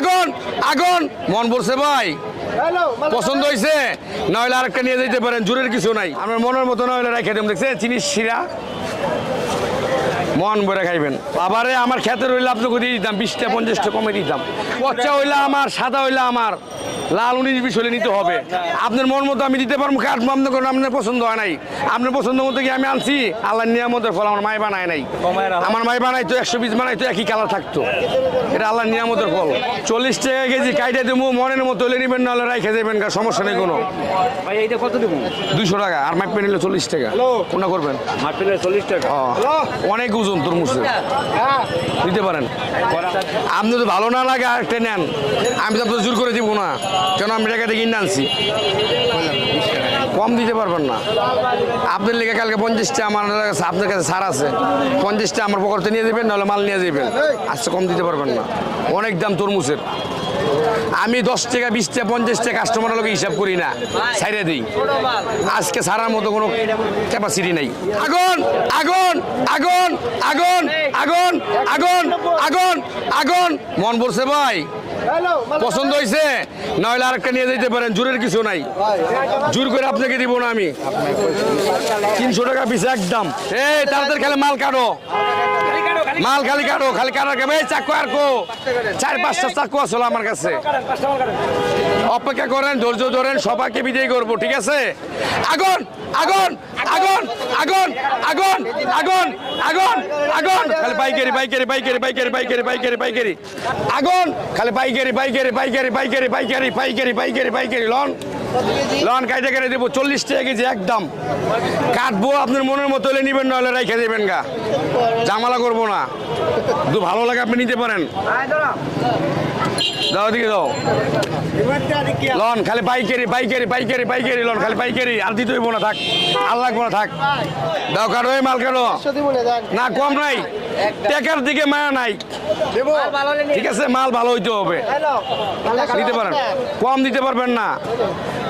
আগুন আগুন। মন বলছে ভাই। পছন্দ হয়েছে নইলে আরেকটা নিয়ে যেতে পারেন জোরের কিছু নাই। আমার মনের মতো নইলে রেখে দেব। দেখছে চিনির শিরা। মন ভরে খাইবেন। আবারে আমার খেতে রইলে আপনাকে দিয়ে দিতাম বিশটা পঞ্চাশটা কমে দিতাম। পচা হইলে আমার সাদা হইলে আমার। লাল উনিশ বিশ হলে নিতে হবে। আপনার মন মতো আমি দিতে পারব কাঠ আপনার কোনো আপনার পছন্দ হয় নাই। আপনার পছন্দ মতো কি আমি আনছি? আল্লাহ নিয়ামতের ফল আমার মাই বানায় নাই। আমার মাই বানাই তো একশো পিস বানাই তো একই কালার থাকতো। এটা আল্লাহ নিয়ামতের ফল। চল্লিশ টাকা কেজি কাইটে দেবো মনের মতো হলে নেবেন নাহলে রাইখে দেবেন সমস্যা নেই কোনো। ভাই এইটা কত দেবো? দুইশো টাকা আর মাইপে নিলে চল্লিশ টাকা। কোনটা করবেন? চল্লিশ টাকা। অনেক ওজন তরমুজের। দিতে পারেন। আপনি তো ভালো না লাগে আরেকটা নেন। আমি তো আপনার জোর করে দিব না। কেন আমি টাকাতে কিনে আনছি? কম দিতে পারবেন না। আপনার লেগে কালকে পঞ্চাশটা আমার কাছে- আপনার কাছে সার আছে। পঞ্চাশটা আমার পকেটে নিয়ে দেবেন নাহলে মাল নিয়ে যাবেন। আজকে কম দিতে পারবেন না। অনেক দাম তরমুজের। আমি দশ টাকা বিশ টাকা পঞ্চাশ টাকা কাস্টমারের লোক হিসাব করি না, ছাইড়ে দিই। আজকে ছাড়ার মতো কোনো ক্যাপাসিটি নেই। আগুন আগুন আগুন আগুন আগুন আগুন আগুন আগুন। মন বলছে ভাই। পছন্দ হয়েছে নইলে আরেকটা নিয়ে যেতে পারেন, জোরের কিছু নাই। জোর করে আপনাকে দিব না আমি। তিনশো টাকা পিস একদম। এই তাদের খেলে মাল কাটো। মাল খালি কাটো খালি কাটার কেমন চাকু আর কো চার পাঁচটা চাকু আসলো আমার কাছে অপেক্ষা করেন ধৈর্য ধরেন সবাইকে বিদায় করব ঠিক আছে আগুন আগুন আগুন আগুন আগুন আগুন আগুন আগুন খালি বাইকারি বাইকারি বাইকারি বাইকারি বাইকারি বাইকারি বাইকারি আগুন খালি বাইকারি বাইকারি বাইকারি বাইকারি বাইকারি বাইকারি বাইকারি বাইকারি লন লন কাইটে কেটে দেবো চল্লিশ টাকা কেজি একদম। কাটবো আপনার মনের মতো হলে নিবেন নাহলে রেখে দেবেন গা। জামালা করব না। দু ভালো লাগে আপনি নিতে পারেন। দাও দিকে দাও। লন খালি বাইকেরি বাইকেরি বাইকেরি বাইকেরি লন খালি বাইকেরি আর দিতে হইব না থাক। আর লাগবো না থাক। দাও কাটো মাল কাটো। না কম নাই। টেকার দিকে মায়া নাই। ঠিক আছে মাল ভালো হইতে হবে। দিতে পারেন। কম দিতে পারবেন না।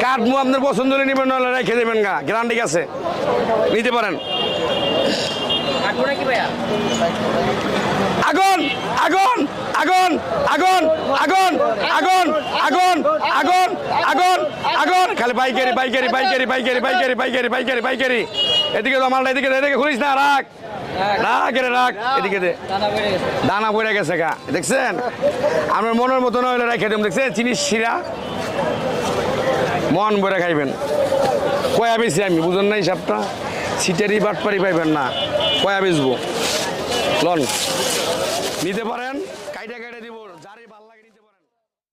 কাঠমু আপনার পছন্দ হলে নেবেন নাহলে রেখে দেবেন গা। গ্যারান্টি আছে? নিতে পারেন। আগুন আগুন আগুন আগুন আগুন আগুন আগুন আগুন আগুন আগুন। খালি বাইকারি বাইকারি বাইকারি বাইকারি বাইকারি বাইকারি বাইকারি বাইকারি এদিকে তো মালটা এদিকে এদিকে খুলিস না, রাখ। রাখ এরে রাখ। এদিকে দে। দানা পড়ে গেছে গা, দেখছেন? আমার মনের মতো নইলে রেখে দেব, দেখছেন? চিনিস শিরা। মন ভরে খাইবেন। কয়া বেশি আমি, বুঝুন না হিসাবটা সিটারি বাটপারি পাইবেন না। কয়া বেচবো? লন। নিতে পারেন?